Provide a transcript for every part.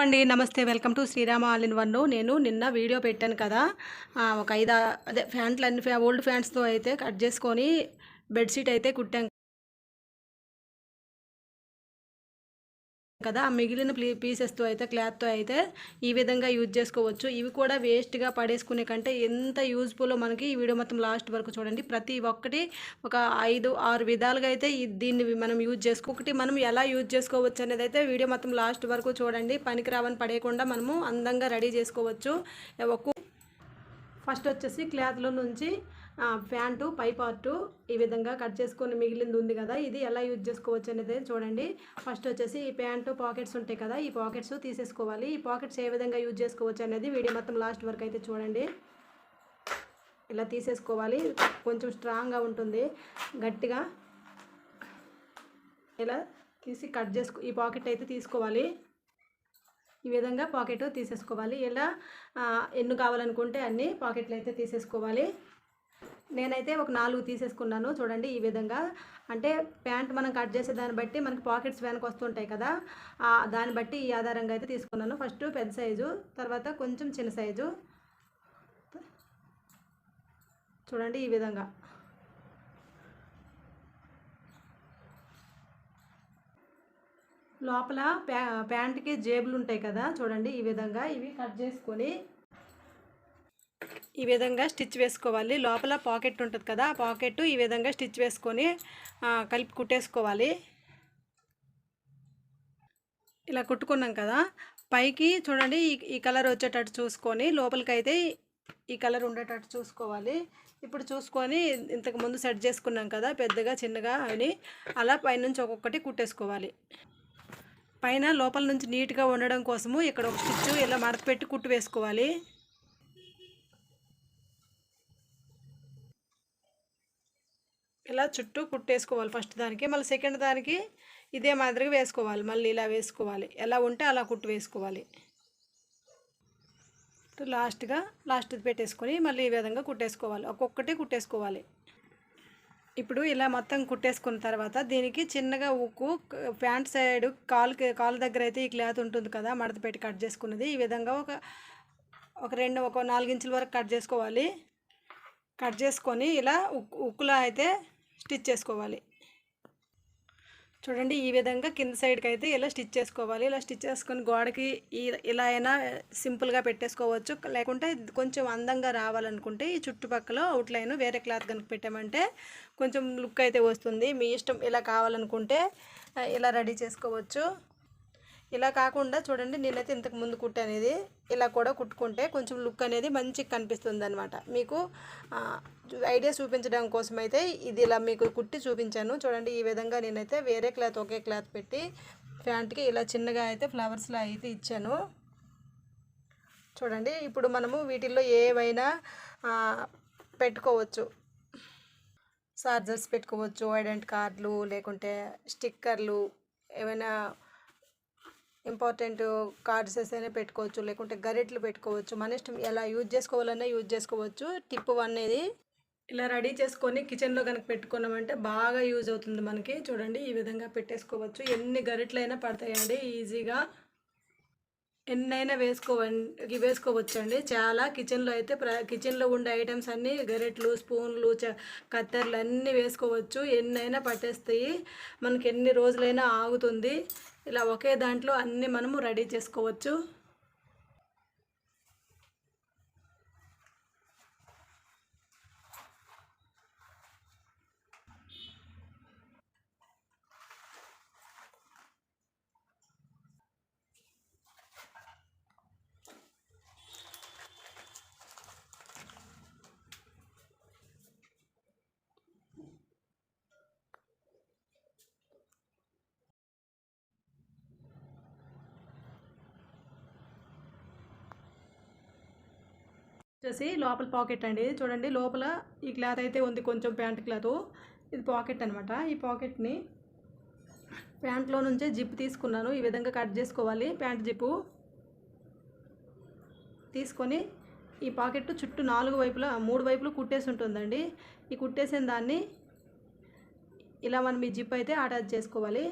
అండి నమస్తే. Welcome to Srirama all in one. నేను నిన్న వీడియో పెట్టాను కదా. ఒక ఐదు అదే ఫ్యాంట్లు అన్ని ఫ్యా- ఓల్డ్ ఫ్యాంట్స్తో అయితే కట్ చేసుకొని బెడ్షీట్ అయితే కుట్టాం కదా మిగిలిన పీసెస్తో అయితే క్లాత్తో అయితే ఈ విధంగా యూజ్ చేసుకోవచ్చు. ఇవి కూడా వేస్ట్గా పడేసుకునే కంటే ఎంత యూజ్ఫుల్ మనకి ఈ వీడియో మొత్తం లాస్ట్ వరకు చూడండి. ప్రతి ఒక్కటి ఒక ఐదు ఆరు విధాలుగా అయితే దీన్ని మనం యూజ్ చేసుకో ఒకటి మనం ఎలా యూజ్ చేసుకోవచ్చు అనేది అయితే వీడియో మొత్తం లాస్ట్ వరకు చూడండి. పనికి రావని పడేయకుండా మనము అందంగా రెడీ చేసుకోవచ్చు. ఒక్కో ఫస్ట్ వచ్చేసి క్లాత్లో నుంచి ప్యాంటు పై పార్టు ఈ విధంగా కట్ చేసుకొని మిగిలింది ఉంది కదా ఇది ఎలా యూజ్ చేసుకోవచ్చు అనేది చూడండి. ఫస్ట్ వచ్చేసి ఈ ప్యాంటు పాకెట్స్ ఉంటాయి కదా ఈ పాకెట్స్ తీసేసుకోవాలి. ఈ పాకెట్స్ ఏ విధంగా యూజ్ చేసుకోవచ్చు అనేది వీడియో మొత్తం లాస్ట్ వరకు అయితే చూడండి. ఇలా తీసేసుకోవాలి కొంచెం స్ట్రాంగ్గా ఉంటుంది. గట్టిగా ఇలా తీసి కట్ చేసుకో ఈ పాకెట్ అయితే తీసుకోవాలి. ఈ విధంగా పాకెట్ తీసేసుకోవాలి. ఇలా ఎన్ని కావాలనుకుంటే అన్ని పాకెట్లు అయితే తీసేసుకోవాలి. నేనైతే ఒక నాలుగు తీసేసుకున్నాను. చూడండి ఈ విధంగా. అంటే ప్యాంట్ మనం కట్ చేసే దాన్ని బట్టి మనకి పాకెట్స్ వెనక్కి వస్తుంటాయి కదా. దాన్ని బట్టి ఈ ఆధారంగా అయితే తీసుకున్నాను. ఫస్ట్ పెద్ద సైజు తర్వాత కొంచెం చిన్న సైజు. చూడండి ఈ విధంగా. లోపల ప్యా ప్యాంట్కి జేబులు ఉంటాయి కదా. చూడండి ఈ విధంగా ఇవి కట్ చేసుకొని ఈ విధంగా స్టిచ్ వేసుకోవాలి. లోపల పాకెట్ ఉంటుంది కదా ఆ పాకెట్ ఈ విధంగా స్టిచ్ వేసుకొని కలిపి కుట్టేసుకోవాలి. ఇలా కుట్టుకున్నాం కదా పైకి చూడండి ఈ కలర్ వచ్చేటట్టు చూసుకొని లోపలికి అయితే ఈ కలర్ ఉండేటట్టు చూసుకోవాలి. ఇప్పుడు చూసుకొని ఇంతకు ముందు సెట్ చేసుకున్నాం కదా పెద్దగా చిన్నగా అని అలా పైనుంచి ఒక్కొక్కటి కుట్టేసుకోవాలి. పైన లోపల నుంచి నీట్గా ఉండడం కోసము ఇక్కడ ఒక స్టిచ్ ఇలా మడత పెట్టి కుట్టు వేసుకోవాలి. ఇలా చుట్టూ కుట్టేసుకోవాలి ఫస్ట్ దానికి మళ్ళీ సెకండ్ దానికి ఇదే మాదిరిగా వేసుకోవాలి మళ్ళీ ఇలా వేసుకోవాలి. ఎలా ఉంటే అలా కుట్టు వేసుకోవాలి. లాస్ట్గా లాస్ట్ పెట్టేసుకొని మళ్ళీ ఈ విధంగా కుట్టేసుకోవాలి. ఒక్కొక్కటి కుట్టేసుకోవాలి. ఇప్పుడు ఇలా మొత్తం కుట్టేసుకున్న తర్వాత దీనికి చిన్నగా ఉక్కు ప్యాంట్ సైడ్ కాలుకి కాలు దగ్గర అయితే ఈ క్లాత్ ఉంటుంది కదా మడత పెట్టి కట్ చేసుకున్నది. ఈ విధంగా ఒక ఒక రెండు ఒక నాలుగించుల వరకు కట్ చేసుకోవాలి. కట్ చేసుకొని ఇలా ఉక్కు ఉక్కులా అయితే స్టిచ్ చేసుకోవాలి. చూడండి ఈ విధంగా కింద సైడ్కి అయితే ఇలా స్టిచ్ చేసుకోవాలి. ఇలా స్టిచ్ చేసుకొని గోడకి ఇలా అయినా సింపుల్గా పెట్టేసుకోవచ్చు. లేకుంటే కొంచెం అందంగా రావాలనుకుంటే ఈ చుట్టుపక్కల అవుట్లైన్ వేరే క్లాత్ కనుక పెట్టామంటే కొంచెం లుక్ అయితే వస్తుంది. మీ ఇష్టం ఇలా కావాలనుకుంటే ఇలా రెడీ చేసుకోవచ్చు. ఇలా కాకుండా చూడండి నేనైతే ఇంతకు ముందు కుట్టాను ఇది ఇలా కూడా కుట్టుకుంటే కొంచెం లుక్ అనేది మంచిగా కనిపిస్తుంది అనమాట మీకు ఐడియా చూపించడం కోసం అయితే ఇది ఇలా మీకు కుట్టి చూపించాను. చూడండి ఈ విధంగా నేనైతే వేరే క్లాత్ ఒకే క్లాత్ పెట్టి ప్యాంట్కి ఇలా చిన్నగా అయితే ఫ్లవర్స్లో అయితే ఇచ్చాను. చూడండి ఇప్పుడు మనము వీటిల్లో ఏవైనా పెట్టుకోవచ్చు. చార్జర్స్ పెట్టుకోవచ్చు ఐడెంట్ కార్డులు లేకుంటే స్టిక్కర్లు ఏమైనా ఇంపార్టెంట్ కార్డ్స్ అయినా పెట్టుకోవచ్చు లేకుంటే గరిట్లు పెట్టుకోవచ్చు. మన ఇష్టం ఎలా యూజ్ చేసుకోవాలన్నా యూజ్ చేసుకోవచ్చు. టిప్ వన్ అనేది ఇలా రెడీ చేసుకొని కిచెన్లో కనుక పెట్టుకున్నామంటే బాగా యూజ్ అవుతుంది మనకి. చూడండి ఈ విధంగా పెట్టేసుకోవచ్చు. ఎన్ని గరిట్లైనా పడతాయండి ఈజీగా. ఎన్నైనా వేసుకోవండి వేసుకోవచ్చండి. చాలా కిచెన్లో అయితే ప్ర కిచెన్లో ఉండే ఐటమ్స్ అన్నీ గరెట్లు స్పూన్లు చ కత్తెరలు అన్నీ వేసుకోవచ్చు. ఎన్నైనా పట్టేస్తాయి. మనకి ఎన్ని రోజులైనా ఆగుతుంది. ఇలా ఒకే దాంట్లో అన్నీ మనము రెడీ చేసుకోవచ్చు. వచ్చేసి లోపల పాకెట్ అండి. చూడండి లోపల ఈ క్లాత్ అయితే ఉంది కొంచెం ప్యాంట్ క్లాత్. ఇది పాకెట్ అనమాట ఈ పాకెట్ని ప్యాంట్లో నుంచే జిప్ తీసుకున్నాను. ఈ విధంగా కట్ చేసుకోవాలి. ప్యాంట్ జిప్పు తీసుకొని ఈ పాకెట్ చుట్టూ నాలుగు వైపులా మూడు వైపులు కుట్టేసి ఉంటుందండి. ఈ కుట్టేసిన దాన్ని ఇలా మనం ఈ జిప్ అయితే అటాచ్ చేసుకోవాలి.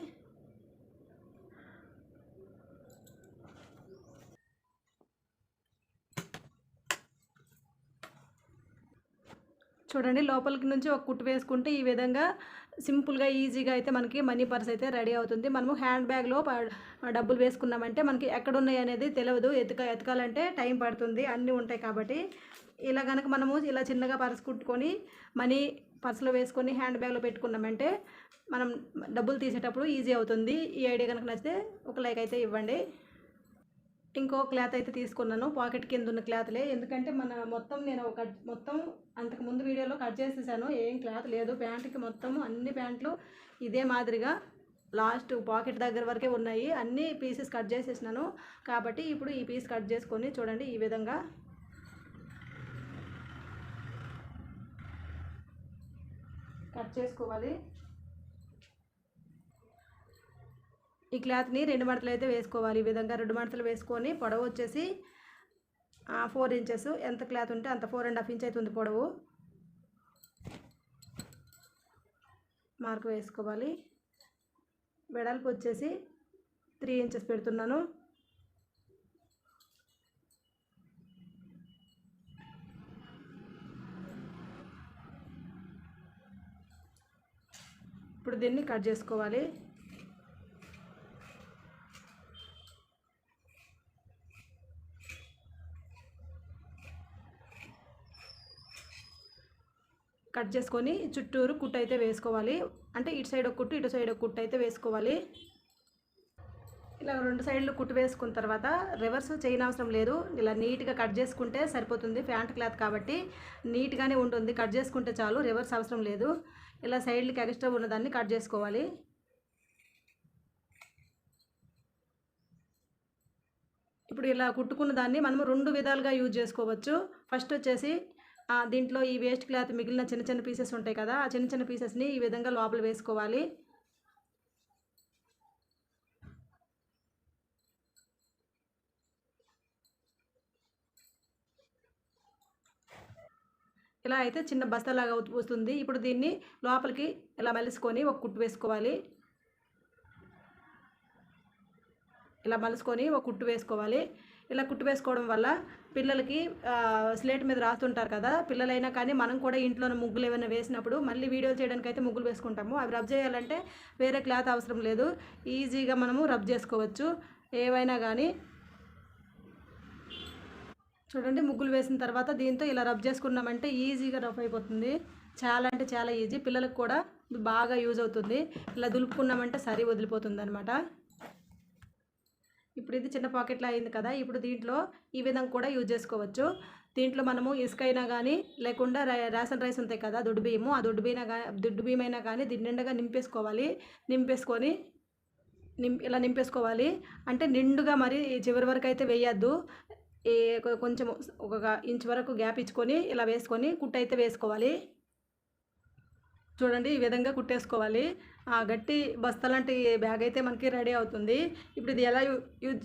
చూడండి లోపలికి నుంచి ఒక కుట్టు వేసుకుంటే ఈ విధంగా సింపుల్గా ఈజీగా అయితే మనకి మనీ పర్స్ అయితే రెడీ అవుతుంది. మనము హ్యాండ్ బ్యాగ్లో డబ్బులు వేసుకున్నామంటే మనకి ఎక్కడున్నాయి అనేది తెలియదు ఎతక ఎతకాలంటే టైం పడుతుంది. అన్నీ ఉంటాయి కాబట్టి ఇలా కనుక మనము ఇలా చిన్నగా పర్స్ కుట్టుకొని మనీ పర్సులో వేసుకొని హ్యాండ్ బ్యాగ్లో పెట్టుకున్నామంటే మనం డబ్బులు తీసేటప్పుడు ఈజీ అవుతుంది. ఈ ఐడియా కనుక నచ్చితే ఒక లైక్ అయితే ఇవ్వండి. ఇంకో క్లాత్ అయితే తీసుకున్నాను. పాకెట్ కింద ఉన్న క్లాత్లే. ఎందుకంటే మన మొత్తం నేను ఒక మొత్తం అంతకు ముందు వీడియోలో కట్ చేసేసాను. ఏం క్లాత్ లేదు. ప్యాంట్కి మొత్తం అన్ని ప్యాంట్లు ఇదే మాదిరిగా లాస్ట్ పాకెట్ దగ్గర వరకే ఉన్నాయి. అన్ని పీసెస్ కట్ చేసేసినాను. కాబట్టి ఇప్పుడు ఈ పీస్ కట్ చేసుకొని చూడండి ఈ విధంగా. కట్ చేసుకోవాలి. ఈ క్లాత్ని రెండు మడతలు అయితే వేసుకోవాలి. ఈ విధంగా రెండు మడతలు వేసుకొని పొడవు వచ్చేసి ఫోర్ ఇంచెస్. ఎంత క్లాత్ ఉంటే అంత ఫోర్ అండ్ హాఫ్ ఇంచ్ అవుతుంది పొడవు. మార్క్ వేసుకోవాలి. వెడల్పు వచ్చేసి త్రీ ఇంచెస్ పెడుతున్నాను. ఇప్పుడు దీన్ని కట్ చేసుకోవాలి. కట్ చేసుకొని చుట్టూరు కుట్టు అయితే వేసుకోవాలి. అంటే ఇటు సైడ్ ఒక కుట్టు ఇటు సైడ్ ఒక కుట్టు అయితే వేసుకోవాలి. ఇలా రెండు సైడ్లు కుట్టు వేసుకున్న తర్వాత రివర్స్ చేయనవసరం లేదు. ఇలా నీట్గా కట్ చేసుకుంటే సరిపోతుంది. ప్యాంట్ క్లాత్ కాబట్టి నీట్గానే ఉంటుంది. కట్ చేసుకుంటే చాలు రివర్స్ అవసరం లేదు. ఇలా సైడ్లకి ఎక్స్ట్రా ఉన్నదాన్ని కట్ చేసుకోవాలి. ఇప్పుడు ఇలా కుట్టుకున్న దాన్ని మనం రెండు విధాలుగా యూజ్ చేసుకోవచ్చు. ఫస్ట్ వచ్చేసి దీంట్లో ఈ వేస్ట్ క్లాత్ మిగిలిన చిన్న చిన్న పీసెస్ ఉంటాయి కదా ఆ చిన్న చిన్న పీసెస్ని ఈ విధంగా లోపల వేసుకోవాలి. ఇలా అయితే చిన్న బస్తాలాగా వస్తుంది ఇప్పుడు దీన్ని లోపలికి ఇలా మలుసుకొని ఒక కుట్టు వేసుకోవాలి. ఇలా మలుసుకొని ఒక కుట్టు వేసుకోవాలి. ఇలా కుట్టు వేసుకోవడం వల్ల పిల్లలకి స్లేట్ మీద రాస్తుంటారు కదా పిల్లలైనా కానీ మనం కూడా ఇంట్లోనే ముగ్గులు ఏమైనా వేసినప్పుడు మళ్ళీ వీడియోలు చేయడానికి అయితే ముగ్గులు వేసుకుంటాము. అవి రబ్ చేయాలంటే వేరే క్లాత్ అవసరం లేదు. ఈజీగా మనము రబ్ చేసుకోవచ్చు. ఏవైనా కానీ చూడండి ముగ్గులు వేసిన తర్వాత దీంతో ఇలా రబ్ చేసుకున్నామంటే ఈజీగా రఫ్ అయిపోతుంది. చాలా అంటే చాలా ఈజీ. పిల్లలకు కూడా బాగా యూజ్ అవుతుంది. ఇలా దులుపుకున్నామంటే సరి వదిలిపోతుంది అనమాట ఇప్పుడు ఇది చిన్న పాకెట్లో అయింది కదా ఇప్పుడు దీంట్లో ఈ విధంగా కూడా యూజ్ చేసుకోవచ్చు. దీంట్లో మనము ఇసుక అయినా కానీ లేకుండా రేషన్ రైస్ ఉంటాయి కదా దొడ్డు బియ్యము ఆ దొడ్డు బియ్యం కానీ దొడ్డు బియ్యం అయినా కానీ దీని నిండుగా నింపేసుకోవాలి. నింపేసుకొని నిం ఇలా నింపేసుకోవాలి. అంటే నిండుగా మరి చివరి వరకు అయితే వేయద్దు. ఏ కొంచెం ఒక ఇంచ్ వరకు గ్యాప్ ఇచ్చుకొని ఇలా వేసుకొని కుట్టు అయితే వేసుకోవాలి. చూడండి ఈ విధంగా కుట్టేసుకోవాలి. గట్టి బస్తాలాంటి బ్యాగ్ అయితే మనకి రెడీ అవుతుంది. ఇప్పుడు ఇది ఎలా యూ- యూజ్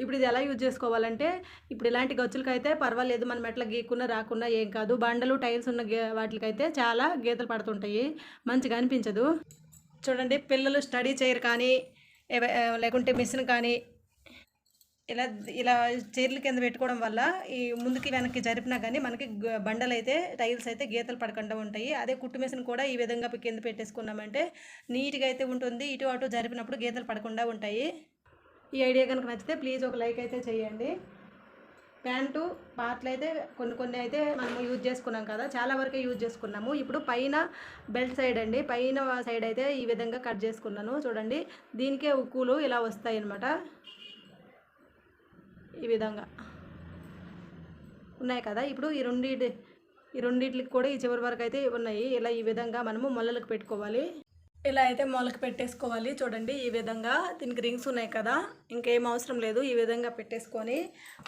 ఇప్పుడు ఇది ఎలా యూజ్ చేసుకోవాలంటే ఇప్పుడు ఇలాంటి గచ్చులకైతే పర్వాలేదు మనం ఎట్లా గీకున్నా రాకున్నా ఏం కాదు. బండలు టైల్స్ ఉన్న గే వాటికైతే చాలా గీతలు పడుతుంటాయి. మంచిగా అనిపించదు. చూడండి పిల్లలు స్టడీ చేయరు కానీ లేకుంటే మిషన్ కానీ ఇలా ఇలా చీరల కింద పెట్టుకోవడం వల్ల ఈ ముందుకి వెనక్కి జరిపినా కానీ మనకి బండలు అయితే టైల్స్ అయితే గీతలు పడకుండా ఉంటాయి. అదే కుట్టు మిషన్ కూడా ఈ విధంగా కింద పెట్టేసుకున్నామంటే నీట్గా అయితే ఉంటుంది. ఇటు అటు జరిపినప్పుడు గీతలు పడకుండా ఉంటాయి. ఈ ఐడియా కనుక నచ్చితే ప్లీజ్ ఒక లైక్ అయితే చేయండి. ప్యాంటు పార్ట్లు అయితే కొన్ని కొన్ని అయితే మనం యూజ్ చేసుకున్నాం కదా చాలా వరకే యూజ్ చేసుకున్నాము. ఇప్పుడు పైన బెల్ట్ సైడ్ అండి పైన సైడ్ అయితే ఈ విధంగా కట్ చేసుకున్నాను. చూడండి దీనికే ఉక్కులు ఇలా వస్తాయి అన్నమాట ఈ విధంగా ఉన్నాయి కదా. ఇప్పుడు ఈ రెండింటి ఈ రెండింటికి కూడా ఈ చివరి వరకు అయితే ఉన్నాయి. ఇలా ఈ విధంగా మనము మొలలకు పెట్టుకోవాలి. ఇలా అయితే మొలకు పెట్టేసుకోవాలి. చూడండి ఈ విధంగా దీనికి రింగ్స్ ఉన్నాయి కదా. ఇంకేం అవసరం లేదు. ఈ విధంగా పెట్టేసుకొని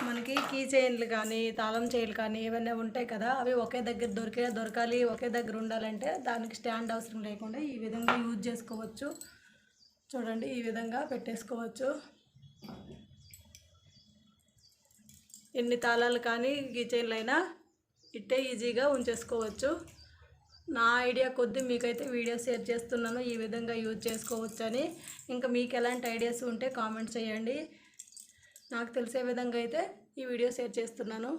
మనకి కీ చైన్లు కానీ తాళం చైన్లు కానీ ఏవైనా ఉంటాయి కదా అవి ఒకే దగ్గర దొరికే దొరకాలి ఒకే దగ్గర ఉండాలంటే దానికి స్టాండ్ అవసరం లేకుండా ఈ విధంగా యూజ్ చేసుకోవచ్చు. చూడండి ఈ విధంగా పెట్టేసుకోవచ్చు. ఎన్ని తాళాలు కానీ కీచైన్లు అయినా ఇట్టే ఈజీగా ఉంచేసుకోవచ్చు. నా ఐడియా కొద్దీ మీకైతే వీడియో షేర్ చేస్తున్నాను ఈ విధంగా యూజ్ చేసుకోవచ్చు అని ఇంకా మీకు ఎలాంటి ఐడియాస్ ఉంటే కామెంట్ చేయండి. నాకు తెలిసే విధంగా అయితే ఈ వీడియో షేర్ చేస్తున్నాను.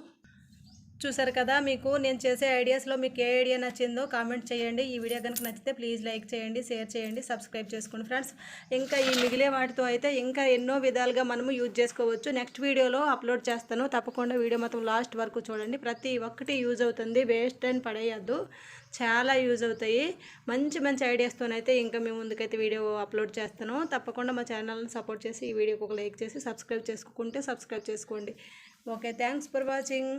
చూసారు కదా మీకు నేను చేసే ఐడియాస్లో మీకు ఏ ఐడియా నచ్చిందో కామెంట్ చేయండి. ఈ వీడియో కనుక నచ్చితే ప్లీజ్ లైక్ చేయండి షేర్ చేయండి సబ్స్క్రైబ్ చేసుకోండి ఫ్రెండ్స్ ఇంకా ఈ మిగిలే వాటితో అయితే ఇంకా ఎన్నో విధాలుగా మనము యూజ్ చేసుకోవచ్చు. నెక్స్ట్ వీడియోలో అప్లోడ్ చేస్తాను. తప్పకుండా వీడియో మొత్తం లాస్ట్ వరకు చూడండి. ప్రతి ఒక్కటి యూజ్ అవుతుంది. వేస్ట్ అని పడేయద్దు. చాలా యూజ్ అవుతాయి. మంచి మంచి ఐడియాస్తోనైతే ఇంకా మేము ముందుకైతే వీడియో అప్లోడ్ చేస్తాను. తప్పకుండా మా ఛానల్ని సపోర్ట్ చేసి ఈ వీడియోకి ఒక లైక్ చేసి సబ్స్క్రైబ్ చేసుకుంటే సబ్స్క్రైబ్ చేసుకోండి. Okay thanks for watching